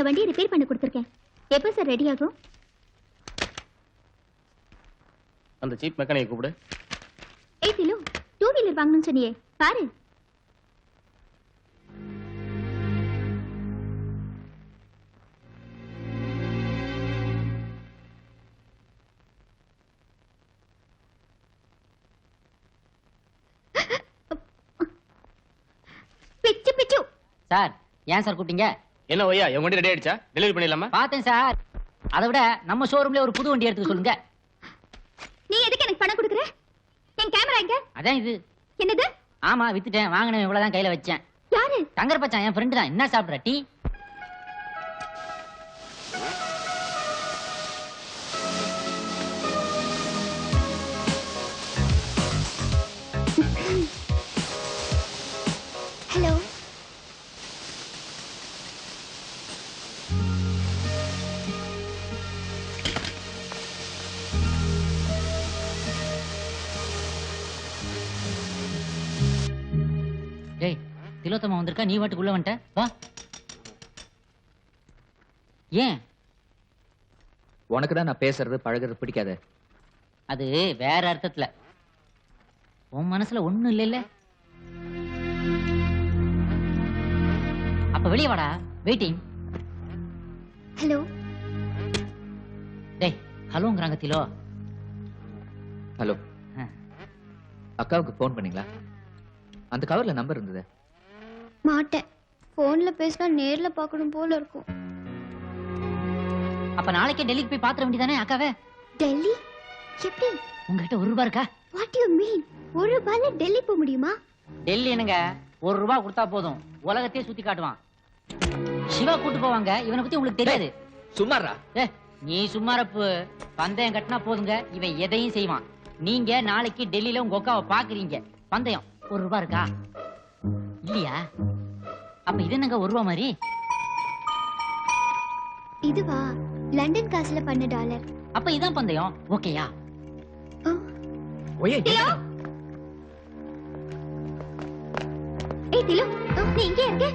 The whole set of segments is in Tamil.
இந்த வண்டியை ரிப்பேர் பண்ண கொடுத்துருக்கேன். எப்போ சார் ரெடி ஆகும்? அந்த சீப் மெக்கானிக்கை கூப்பிடு. ஏய் திலு டூ வீலர் வாங்கணும்னு சொன்னியே பாரு. பிச்சு பிச்சு. சார் ஏன் சார் கூப்பிட்டீங்க? என்ன ஒய்யா என் வண்டி ரெடி ஆயிடுச்சா? டெலிவரி பண்ணிடலாமா? பார்த்தேன் சார். அதை விட நம்ம ஷோரூம்ல ஒரு புது வண்டி எடுத்துக்க சொல்லுங்க. நீ எதுக்கு எனக்கு பணம் கொடுக்குற? என் கேமரா எங்க? அதான் இது. என்னது? ஆமா வித்துட்டேன் வாங்கினேன் இவ்வளவுதான் கையில வச்சேன். யாரு? தங்கர் பச்சான் என் ஃப்ரெண்டு தான். என்ன சாப்பிடுற டீ? திலோத்தமா வந்திருக்கா? நீ வாட்டுக்கு உள்ள வந்துட்ட. வா. ஏன்? உனக்கு தான் நான் பேசுறது பழகுறது பிடிக்காது. அது வேற அர்த்தத்துல. உன் மனசுல ஒண்ணும் இல்லைல்ல? அப்ப வெளியே வாடா. வெயிட்டிங் ஹலோ டேய் ஹலோங்கிறாங்க திலோ. ஹலோ. அக்காவுக்கு ஃபோன் பண்ணீங்களா? அந்த கவர்ல நம்பர் இருந்தது. மாட்டேன். போன்ல பேசினா நேர்ல பார்க்கணும் போல இருக்கும். அப்ப நாளைக்கே டெல்லிக்கு போய் பாத்திர வேண்டியதானே அக்காவே? டெல்லி? எப்படி? உங்ககிட்ட ஒரு ரூபா இருக்கா? வாட் யூ மீன் ஒரு ரூபாயில டெல்லி போக முடியுமா? டெல்லி என்னங்க? ஒரு ரூபா கொடுத்தா போதும். உலகத்தையே சுத்தி காட்டுவான். சிவா கூட்டு போவாங்க இவனை பத்தி உங்களுக்கு தெரியாது. சும்மாரா ஏ நீ சும்மாரப்பு. பந்தயம் கட்டினா போதுங்க இவன் எதையும் செய்வான். நீங்க நாளைக்கு டெல்லியில உங்க அக்காவை பாக்குறீங்க. பந்தயம் ஒரு ரூபா இருக்கா? இல்லையா? அப்ப இது என்னங்க ஒரு ரூபா மாதிரி? இதுவா? லண்டன் காசுல பண்ண டாலர். அப்ப இதான் பந்தயம். ஓகேயா ஒய்யே ஏய் திலு நீ இங்கே இருக்க.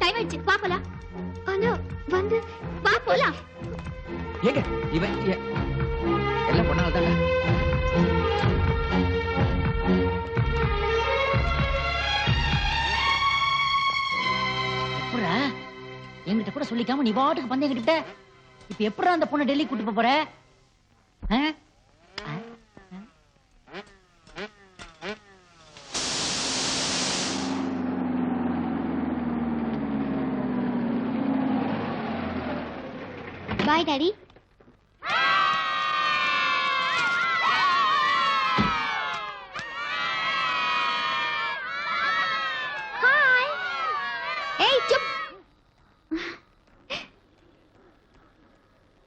டைம் ஆயிடுச்சு வா போலாம். ஆனா வந்து வா போலாம். ஏங்க இவன் எல்லாம் பொண்ணால தானே? என்கிட்ட கூட சொல்லிக்காம நீ பாட்டுக்கு பந்தயம் கிட்ட இப்ப எப்படி அந்த பொண்ணை டெல்லி கூட்டு போற? பாய் டாடி ஹாய் ஏய் சுப்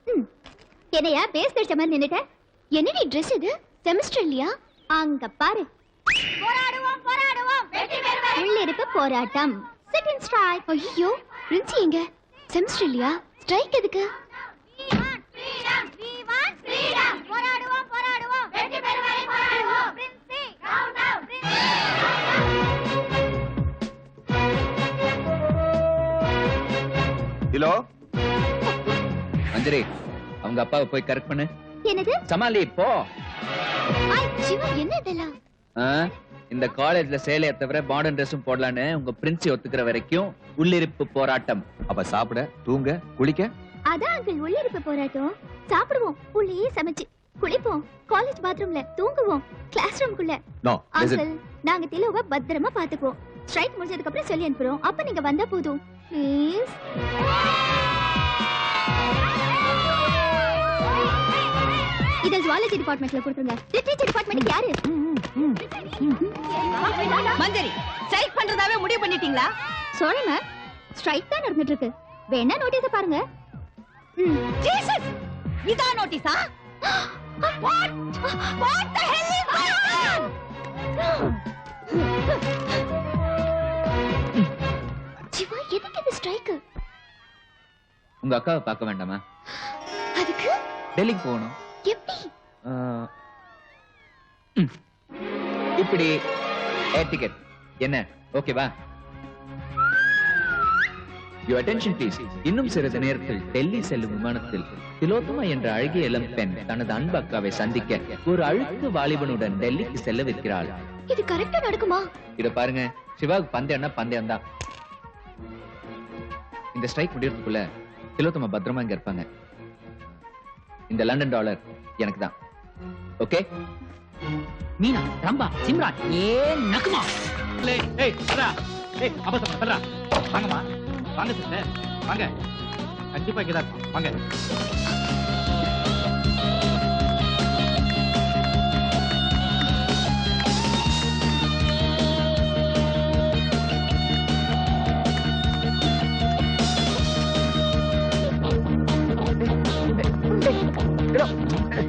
ம், என்னையா பேஸ் தடிச்ச மாதிரி நின்னுட்ட? என்னடி ட்ரெஸ் இது? செமஸ்டர் இல்லையா? அங்க பாரு. போராடுவோம் போராடுவோம். உள்ளிருப்பு போராட்டம். செகண்ட் ஸ்ட்ரைக் ஐயோ பிரின்சி எங்க? செமஸ்டர் இல்லையா? ஸ்ட்ரைக் எதுக்கு? ஹலோ அஞ்சலி அவங்க அப்பாவை போய் கரெக்ட் பண்ணு. என்னது? சமாளி போ. சிவா என்ன இதெல்லாம்? இந்த காலேஜ்ல சேலைய தவிர மாடர்ன் ட்ரெஸ்ஸும் போடலான்னு உங்க பிரின்சி ஒத்துக்கிற வரைக்கும் உள்ளிருப்பு போராட்டம். அப்ப சாப்பிட தூங்க குளிக்க. அதான் அங்கிள் உள்ளிருப்பு போராட்டம். சாப்பிடுவோம் உள்ளேயே சமைச்சு. குளிப்போம் காலேஜ் பாத்ரூம்ல தூங்குவோம் கிளாஸ் ரூம்குள்ள அங்கிள் நாங்க திலோவை பத்திரமா பாத்துக்குவோம் ஸ்ட்ரைக் முடிஞ்சதுக்கு அப்புறம் சொல்லி அனுப்புறோம். அப்ப நீங்க வந்தா போதும். ப்ளீஸ் இத ஜுவாலஜி டிபார்ட்மெண்ட்ல கொடுத்துருங்க. லிட்ரேச்சர் டிபார்ட்மெண்ட் யாரு? மஞ்சரி ஸ்ட்ரைக் பண்றதாவே முடிவு பண்ணிட்டீங்களா? மேம் ஸ்ட்ரைக் தான் நடந்துட்டு இருக்கு வேணா நோட்டீஸ் பாருங்க. ஜீசஸ் இதான் நோட்டீஸா what what the hell is going on Shiva எதுக்கு இந்த ஸ்ட்ரைக் உங்க அக்காவை பார்க்க வேண்டாமா? அதுக்கு? டெல்லிக்கு போகணும். எப்படி. இப்படி ஏர் டிக்கெட் என்ன? ஓகேவா யுவர் அட்டென்ஷன் ப்ளீஸ் இன்னும் சிறிது நேரத்தில் டெல்லி செல்லும் விமானத்தில் திலோத்தமா என்ற அழகிய இளம் பெண் தனது அன்பு அக்காவை சந்திக்க ஒரு அழுக்கு வாலிபனுடன் டெல்லிக்கு செல்லவிருக்கிறாள். இது கரெக்டா நடக்குமா? இத பாருங்க. சிவாவுக்கு பந்தயம்னா பந்தயம் தான் இந்த ஸ்ட்ரைக் முடியறதுக்குள்ள திலோத்தமா பத்திரமா இங்க இருப்பாங்க. இந்த லண்டன் டாலர் எனக்கு தான் ஓகே மீனா ரம்பா சிம்ரான் ஏ நக்குமா ஏய், ஏய், வரா. ஏய், அபசரம், வரா. வாங்கம்மா. வாங்க sister. வாங்க. கண்டிப்பா இங்கதான் வாங்க.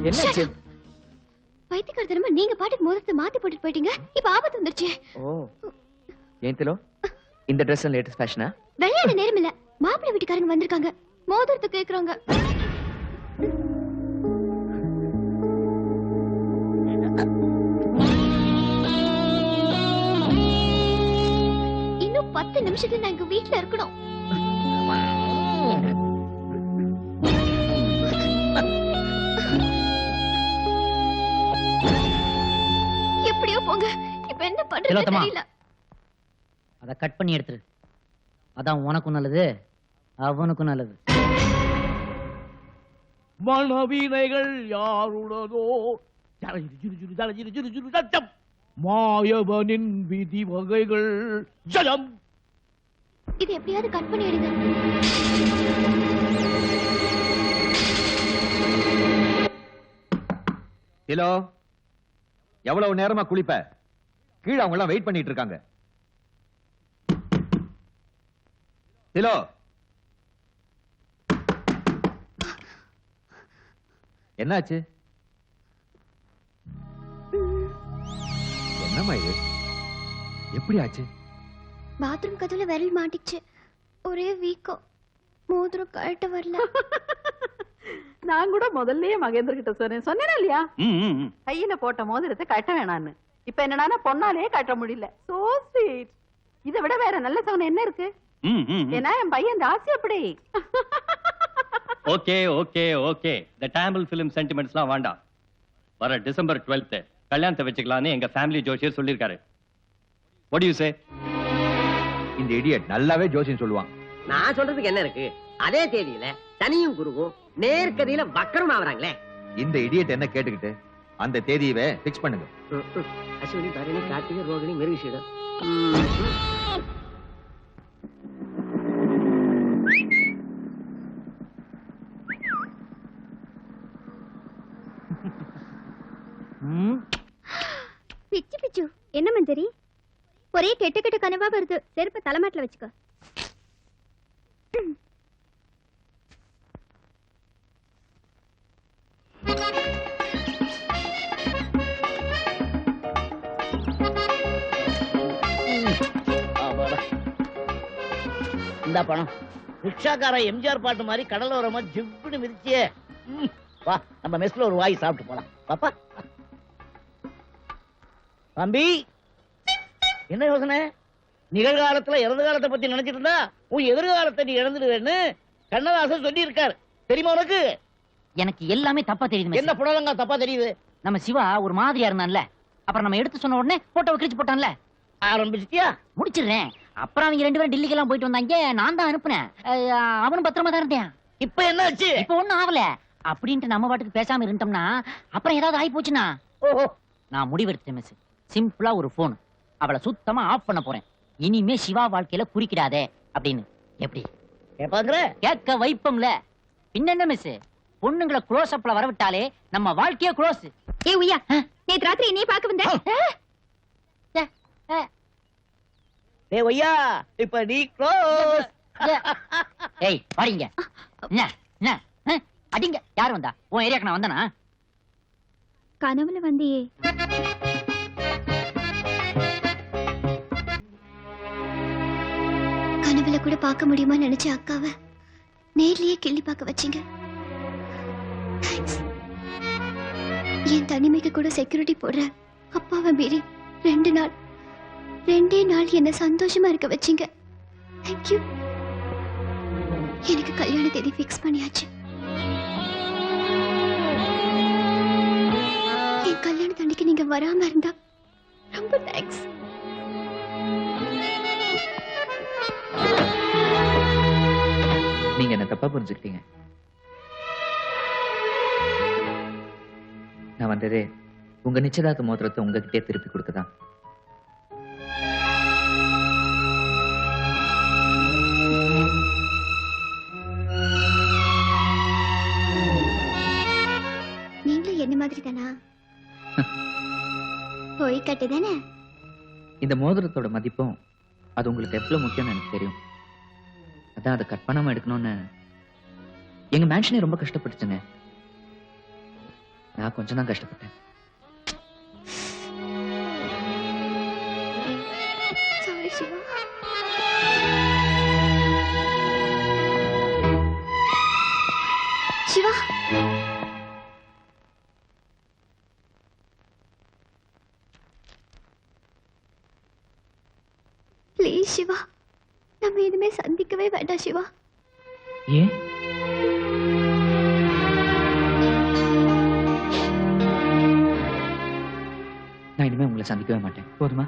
என்னாச்சு பைத்தியக்காரத்தனமா நீங்க பாட்டுக்கு மோதிரத்தை மாத்தி போட்டுட்டு போயிட்டீங்க? இப்ப ஆபத்து வந்துருச்சு. ஓ. ஏன் திலோ? இந்த ட்ரெஸ் லேட்டஸ்ட் ஃபேஷனா விளையாட நேரம் இல்ல மாப்பிள்ளை வீட்டுக்காரங்க வந்திருக்காங்க. மோதிரத்தை கேக்குறாங்க இன்னும் பத்து நிமிஷத்துல நான் எங்க வீட்டுல இருக்கணும். போங்க. இப்ப என்ன பண்றது. தெரியல. அத கட் பண்ணி எடுத்துரு. அதான் உனக்கும் நல்லது அவனுக்கும் நல்லது. மனவீனைகள் யாருடனோ? ஜலஜிரு ஜிரு ஜிரு ஜலஜிரு ஜிரு ஜிரு ஜட்டம். மாயவனின் விதி வகைகள். ஜலம். இது எப்படியாவது கட் பண்ணி எடுங்க. ஹலோ? எவ்வளவு நேரமா குளிப்ப? கீழே அவங்க எல்லாம் வெயிட் பண்ணிட்டு இருக்காங்க. ஹலோ? என்னாச்சு? என்னம்மா இது? எப்படி ஆச்சு? பாத்ரூம் கதவுல விரல் மாட்டிச்சு. ஒரே வீக்கம். மோதிரம் கழட்ட வரல. நான் கூட முதல்லயே மகேந்திர கிட்ட சொன்னேன். சொன்னேனா இல்லையா? கையில போட்ட மோதிரத்தை கட்ட வேணான்னு. இப்ப என்னடானா பொண்ணாலே கட்ட முடியல. சோ ஸ்வீட் இதை விட வேற நல்ல சகுனம் என்ன இருக்கு? ஏன்னா என் பையன் ஜாஸ்தி அப்படி. Okay okay okay. இந்த டேம்பிள் ஃபிலிம் சென்டிமெண்ட்ஸ்லாம் வேண்டாம். வர டிசம்பர் டுவெல்த் கல்யாணத்தை வச்சுக்கலாம்னு எங்க ஃபேமிலி ஜோஷியர் சொல்லியிருக்காரு. Do you say? இந்த இடியட் நல்லாவே ஜோசியம் சொல்லுவான். நான் சொல்றதுக்கு என்ன இருக்கு? அதே தேதியில சனியும் குருவும் நேர்கதியில வக்கரம் ஆவறாங்களே. இந்த இடியட் என்ன கேட்டுக்கிட்டு அந்த தேதியவே பிக்ஸ் பண்ணுங்க. அஸ்வினி பரணி கார்த்திகை ரோகிணி மிருகஷீடம் பிச்சு பிச்சு. என்ன மஞ்சரி? ஒரே கெட்ட கெட்ட கனவா வருது. செருப்பு தலைமாட்டில் வச்சுக்கோ. இந்த பணம். ரிக்ஷாக்கார எம்ஜிஆர் பாட்டு மாதிரி கடலோரமா ஜிப்புன்னு மிதிச்சியே. ம், வா நம்ம மெஸ்ல ஒரு வாய் சாப்பிட்டு போலாம். பாப்பா. தம்பி என்ன யோசனை? நிகழ்காலத்துல இறந்த காலத்தை பத்தி நினைச்சிட்டு இருந்தா உன் எதிர்காலத்தை நீ இழந்துடுவேன்னு கண்ணதாசன் சொல்லி இருக்காரு தெரியுமா உனக்கு? எனக்கு எல்லாமே தப்பா தெரியுது என்ன புடலங்கா தப்பா தெரியுது? நம்ம சிவா ஒரு மாதிரியா இருந்தான்ல. அப்புறம் நம்ம எடுத்து சொன்ன உடனே போட்டோ கிழிச்சு போட்டான்ல. ஆரம்பிச்சிட்டியா? முடிச்சிடுறேன். அப்புறம் அவங்க ரெண்டு பேரும் டெல்லிக்கு எல்லாம் போயிட்டு வந்தாங்க. நான் தான் அனுப்புனேன். அவனும் பத்திரமா தான் இருந்தேன். இப்ப என்னாச்சு இப்ப ஒண்ணும் ஆகல. அப்படின்ட்டு நம்ம பாட்டுக்கு பேசாம இருந்தோம்னா அப்புறம் ஏதாவது ஆகி போச்சுன்னா? ஓஹோ. நான் முடிவெடுத்தேன் மிஸ் சிம்பிளா ஒரு போன் அவளை சுத்தமா ஆஃப் பண்ண போறேன். இனிமே சிவா வாழ்க்கையில குறுக்கிடாதே அப்படின்னு. எப்படி? கேப்பாங்கிற கேட்க வைப்பம்ல. பின்ன என்ன மிஸ் பொண்ணுங்களை க்ளோஸ் அப்ல வரவிட்டாலே நம்ம வாழ்க்கையே க்ளோஸ் ஏ உய்யா. நேத்து ராத்திரி நீ பார்க்க வந்த? டேய் ஒய்யா இப்ப நீ க்ளோஸ் ஏய் வாடிங்க என்ன என்ன அடிங்க யார் வந்தா உன் ஏரியாக்கு நான் வந்தனா கனவுல வந்தியே கனவுல கூட பார்க்க முடியுமா நினைச்ச அக்காவை நேர்லயே கிள்ளி பார்க்க வச்சீங்க என் தனிமைக்கு கூட செக்யூரிட்டி போடுற அப்பாவை மீறி ரெண்டு நாள் ரெண்டே நாள் என்ன சந்தோஷமா இருக்க வச்சீங்க. தேங்க்யூ எனக்கு கல்யாண தேதி ஃபிக்ஸ் பண்ணியாச்சு. என் கல்யாண தண்டிக்கு நீங்க வராம இருந்தா ரொம்ப தேங்க்ஸ் நீங்க என்ன தப்பா புரிஞ்சுக்கிட்டீங்க? நான் வந்ததே உங்க நிச்சயதார்த்த மோதிரத்தை உங்ககிட்டே திருப்பி கொடுக்கதான். போய் கட்டு தானே? இந்த மோதிரத்தோட மதிப்பும் அது உங்களுக்கு எவ்வளவு முக்கியம்னு எனக்கு தெரியும். அதான் அதை கட் பண்ணாம எடுக்கணும்னு. எங்க மேன்ஷனே ரொம்ப கஷ்டப்பட்டுச்சுங்க. நான் கொஞ்சம் தான் கஷ்டப்பட்டேன். சிவா. ப்ளீஸ் சிவா நம்ம இனிமே சந்திக்கவே வேண்டாம் சிவா ஏன் நான் இனிமே உங்களை சந்திக்கவே மாட்டேன் போதுமா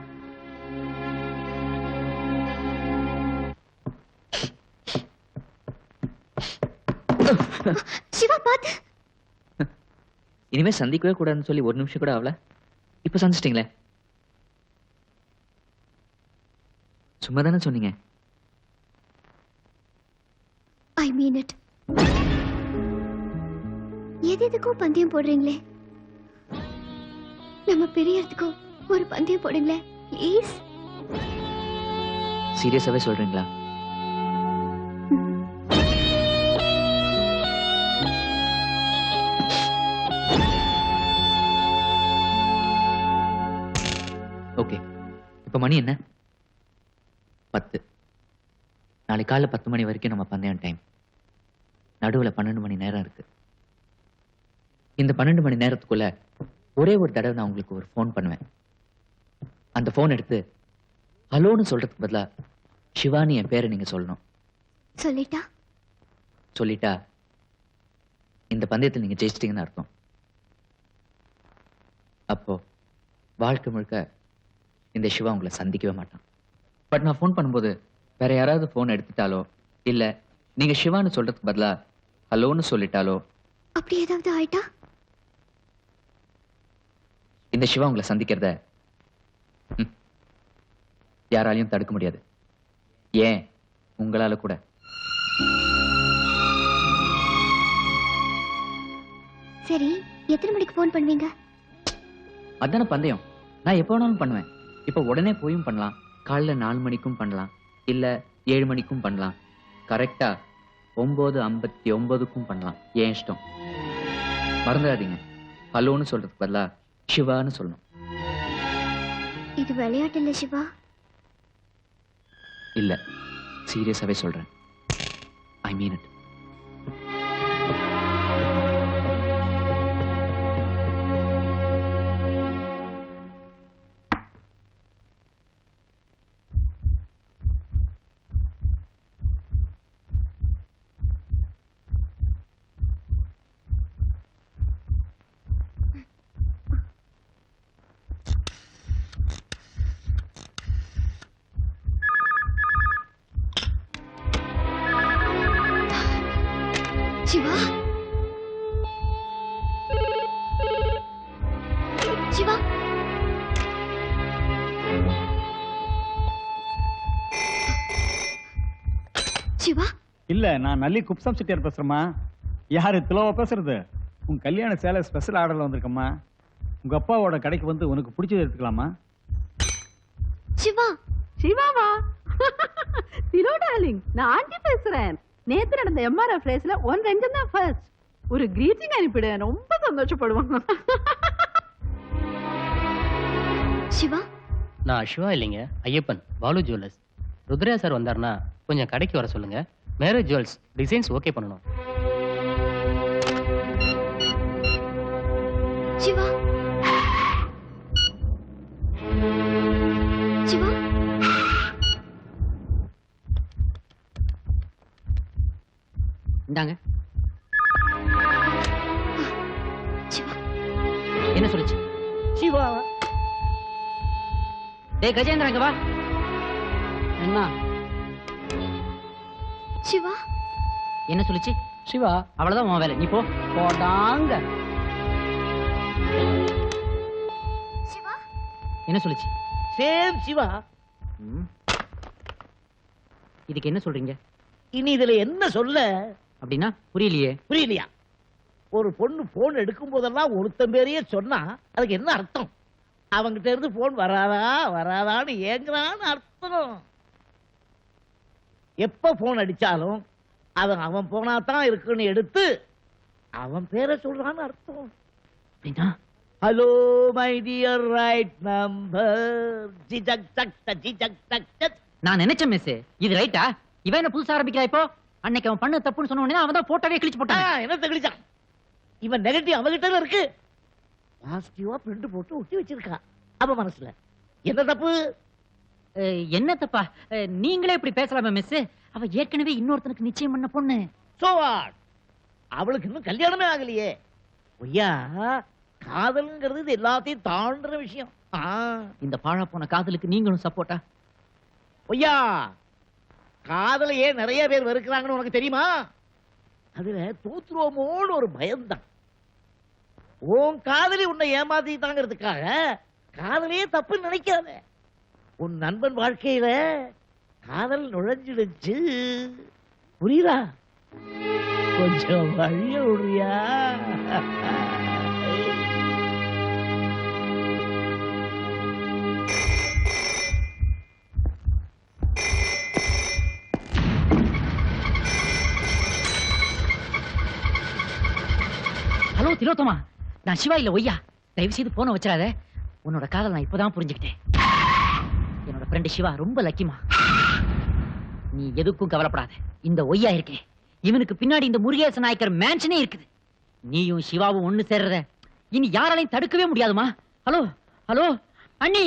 சிவா பாத்து இனிமே சந்திக்கவே கூடாதுன்னு சொல்லி ஒரு நிமிஷம் கூட ஆகல இப்ப சந்திச்சிட்டீங்களே சும்மா தானே சொன்னீங்க? ஐ மீன் இட் எது எதுக்கும் பந்தயம் போடுறீங்களே? நம்ம பிரியறதுக்கும் ஒரு பந்தயம் போடுங்களே ப்ளீஸ் சீரியஸாவே சொல்றீங்களா? ஓகே. இப்ப மணி என்ன? பத்து. நாளை காலைல பத்து மணி வரைக்கும் நம்ம பந்தயம் டைம் நடுவுல பன்னெண்டு மணி நேரம் இருக்கு. இந்த பன்னெண்டு மணி நேரத்துக்குள்ள ஒரே ஒரு தடவை நான் உங்களுக்கு ஒரு ஃபோன் பண்ணுவேன். அந்த ஃபோன் எடுத்து ஹலோன்னு சொல்றதுக்கு பதிலா சிவானி என் பேரை நீங்க சொல்லணும். சொல்லிட்டா? சொல்லிட்டா இந்த பந்தயத்தில் நீங்க ஜெயிச்சிட்டீங்கன்னு அர்த்தம். அப்போ வாழ்க்கை முழுக்க இந்த சிவா உங்களை சந்திக்கவே மாட்டான். பட் நான் ஃபோன் பண்ணும்போது வேற யாராவது ஃபோன் எடுத்துட்டாலோ இல்ல நீங்க சிவான்னு சொல்றதுக்கு பதிலா ஹலோன்னு சொல்லிட்டாலோ? அப்படி ஏதாவது ஆயிட்டா? இந்த சிவா உங்களை சந்திக்கிறத யாராலையும் தடுக்க முடியாது. ஏன்? உங்களால கூட. சரி எத்தனை மணிக்கு ஃபோன் பண்ணுவீங்க? அதான பந்தயம். நான் எப்போ வேணாலும் பண்ணுவேன். இப்போ உடனே போயும் பண்ணலாம். காலைல நாலு மணிக்கும் பண்ணலாம். இல்ல ஏழு மணிக்கும் பண்ணலாம். கரெக்டா ஒன்பது ஐம்பத்தி ஒன்பதுக்கும் பண்ணலாம். ஏன் இஷ்டம்? மறந்துடாதீங்க. ஹலோன்னு சொல்றதுக்கு பதிலா சிவான்னு சொல்லணும். இது விளையாட்டு இல்ல சிவா? இல்ல. சீரியஸாவே சொல்றேன். ஐ மீன் இட் இல்ல நான் நல்லி குப்சம் செட்டியார் பேசுறேம்மா. யாரு திலோவா பேசுறது? உன் கல்யாண சேலை ஸ்பெஷல் ஆர்டர்ல வந்திருக்கம்மா. உங்க அப்பாவோட கடைக்கு வந்து உனக்கு பிடிச்சது எடுத்துக்கலாமா? சிவா சிவாவா? திலோ டார்லிங் நான் ஆண்டி பேசுறேன். நேத்து நடந்த எம்ஆர்எஃப் ரேஸ்ல ஒன் ரஞ்சன் தான் ஃபர்ஸ்ட் ஒரு கிரீட்டிங் அனுப்பிடு. ரொம்ப சந்தோஷப்படுவாங்க சிவா? நான் சிவா இல்லைங்க ஐயப்பன் பாலு ஜுவல்லர்ஸ் ருத்ரையா சார் வந்தாருன்னா கொஞ்சம் கடைக்கு வர சொல்லுங்க. மேரேஜ் ஜுவல்ஸ் டிசைன்ஸ் ஓகே பண்ணணும். சிவா. சிவா. இந்தாங்க. சிவா. என்ன சொல்லுச்சு? சிவா. டேய் கஜேந்திரன் இங்க வா. என்ன சிவா? என்ன சொல்லுச்சு? சிவா. அவ்வளவுதான் உன் வேலை. நீ போ. போடாங்க. சிவா? என்ன சொல்லுச்சு? சேம் சிவா. ம். இதுக்கு என்ன சொல்றீங்க? இனி இதுல என்ன சொல்ல? அப்படின்னா புரியலையே. புரியலையா? ஒரு பொண்ணு போன் எடுக்கும் போதெல்லாம் ஒருத்தன் பேரையே சொன்னா அதுக்கு என்ன அர்த்தம்? அவங்கிட்ட இருந்து போன் வராதா? வராதான்னு ஏங்குறான்னு அர்த்தம். எப்ப போன் அடிச்சாலும் அவன் அவன் போனா தான் இருக்குன்னு எடுத்து அவன் பேரை சொல்றான்னு அர்த்தம். அப்படின்னா hello my dear right number ஜிஜக் டக் ஜிஜக் டக் நான் நினைச்சேன் மிஸ் இது ரைட்டா இவன் என்ன புதுசா ஆரம்பிக்கிறா இப்போ? அன்னைக்கு அவன் பண்ண தப்புன்னு சொன்ன உடனே அவன் தான் போட்டோவே கிழிச்சு போட்டான். என்ன தெளிச்சான் இவன் நெகட்டிவ் அவகிட்ட இருக்கு. பாசிட்டிவா பிரிண்ட் போட்டு ஒட்டி வச்சிருக்கா. அவ மனசுல என்ன தப்பு? என்ன தப்பா நீங்களே இப்படி பேசலாமா மிஸ் அவ ஏற்கனவே இன்னொருத்தனுக்கு நிச்சயம் பண்ண பொண்ணு. சோ அவளுக்கு இன்னும் கல்யாணமே ஆகலையே. ஐயா காதல்ங்கிறது இது எல்லாத்தையும் தாண்டுற விஷயம். இந்த பாழா போன காதலுக்கு நீங்களும் சப்போர்ட்டா? ஐயா காதலையே நிறைய பேர் வெறுக்கிறாங்கன்னு உனக்கு தெரியுமா? அதுல தூத்துருவோமோன்னு ஒரு பயம்தான். உன் காதலி உன்னை ஏமாத்திட்டாங்கிறதுக்காக காதலையே தப்பு நினைக்காத. உன் நண்பன் வாழ்க்கையில காதல் நுழைஞ்சிடுச்சு. புரியுதா? கொஞ்சம் வழிய விடுறியா? ஹலோ திலோத்தமா. நான் சிவா இல்ல ஒய்யா. தயவு செய்து போன வச்சிடாத. உன்னோட காதல் நான் இப்பதான் புரிஞ்சுக்கிட்டேன். என்னோட ஃப்ரெண்டு சிவா ரொம்ப லக்கிமா நீ எதுக்கும் கவலைப்படாத. இந்த ஒய்யா இருக்கே. இவனுக்கு பின்னாடி இந்த முருகேச நாயக்கர் மேன்ஷனே இருக்குது. நீயும் சிவாவும் ஒண்ணு சேர்றத இனி யாராலையும் தடுக்கவே முடியாதுமா. ஹலோ ஹலோ அண்ணி!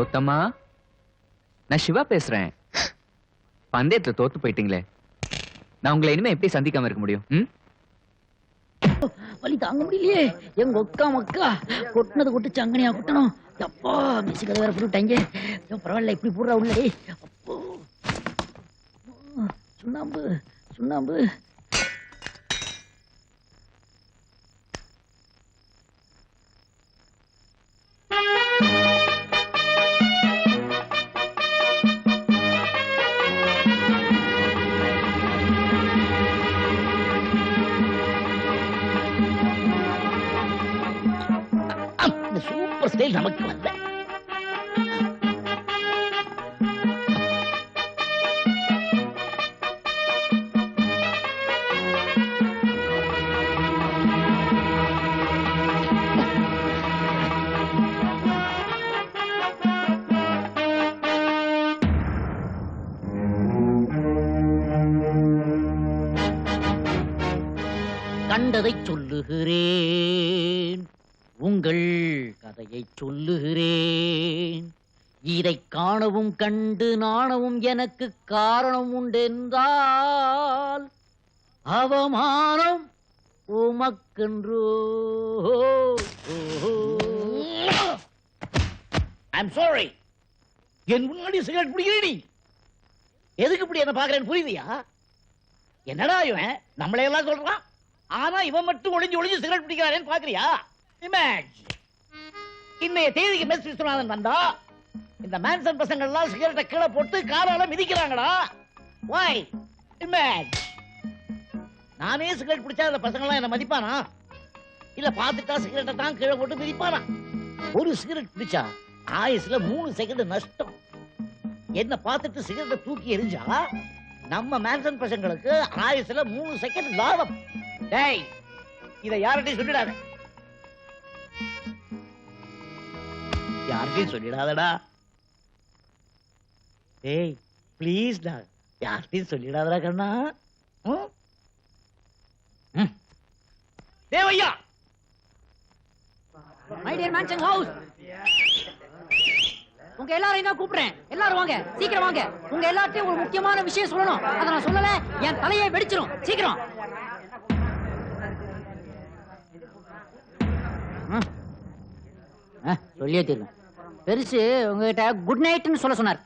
திலோத்தமா நான் சிவா பேசுறேன். பந்தயத்துல தோத்து போயிட்டீங்களே. நான் உங்களை இனிமே எப்படி சந்திக்காம இருக்க முடியும்? ம்? வலி தாங்க முடியலையே. எங்க ஒக்கா மக்கா கொட்டினது கொட்டு சங்கனியா கொட்டணும். அப்பா மிஸ் கதை வேற போட்டுட்டாங்க பரவாயில்ல இப்படி போடுறா உள்ளே. அப்போ. சுண்ணாம்பு சுண்ணாம்பு. 什他妈给 உங்கள் கதையை சொல்லுகிறேன். இதை காணவும் கண்டு நாணவும் எனக்கு காரணம் உண்டென்றால் அவமானம் உமக்கென்றோ? ஐம் சாரி என் முன்னாடி சிகரெட் பிடிக்கிறே நீ. எதுக்கு இப்படி என்ன பாக்குறேன்னு புரியுதியா? என்னடா இவன்? நம்மளையெல்லாம் சொல்றான். ஆனா இவன் மட்டும் ஒளிஞ்சு ஒளிஞ்சு சிகரெட் பிடிக்கிறானேன்னு பாக்குறியா இமேஜ் இன்னைய தேதிக்கு மெஸ் விஸ்வநாதன் வந்தா இந்த மேன்சன் பசங்க எல்லாம் சிகரெட்டை கீழே போட்டு காரால மிதிக்கிறாங்கடா. வாய் இமேஜ் நானே சிகரெட் பிடிச்சா அந்த பசங்க எல்லாம் என்ன மதிப்பானா? இல்ல பாத்துட்டா சிகரெட்டை தான் கீழே போட்டு மிதிப்பானா? ஒரு சிகரெட் பிடிச்சா ஆயுசுல மூணு செகண்ட் நஷ்டம். என்ன பார்த்துட்டு சிகரெட்டை தூக்கி எரிஞ்சா நம்ம மேன்சன் பசங்களுக்கு ஆயுசுல மூணு செகண்ட் லாபம். டேய் இதை யார்கிட்டையும் சொல்லிடாத. யார்கிட்டயும் சொல்லிடாதடா. ஏய் ப்ளீஸ்டா யார்கிட்டயும் சொல்லிடாதடா கண்ணா. தேவையா மை. டியர் மேன்ஷன் ஹவுஸ் உங்க எல்லாரையும் தான் கூப்பிடுறேன். எல்லாரும் வாங்க. சீக்கிரம் வாங்க. உங்க எல்லார்ட்டையும் ஒரு முக்கியமான விஷயம் சொல்லணும். அதை நான் சொல்லல என் தலையை வெடிச்சிரும். சீக்கிரம். சொல்லியே தீரும் பெருசு உங்ககிட்ட குட் நைட்னு சொல்ல சொன்னார்.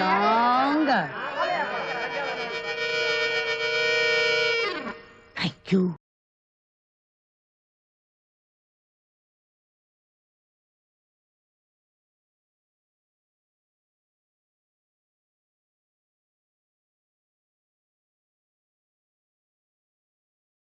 தாங்க தேங்க்யூ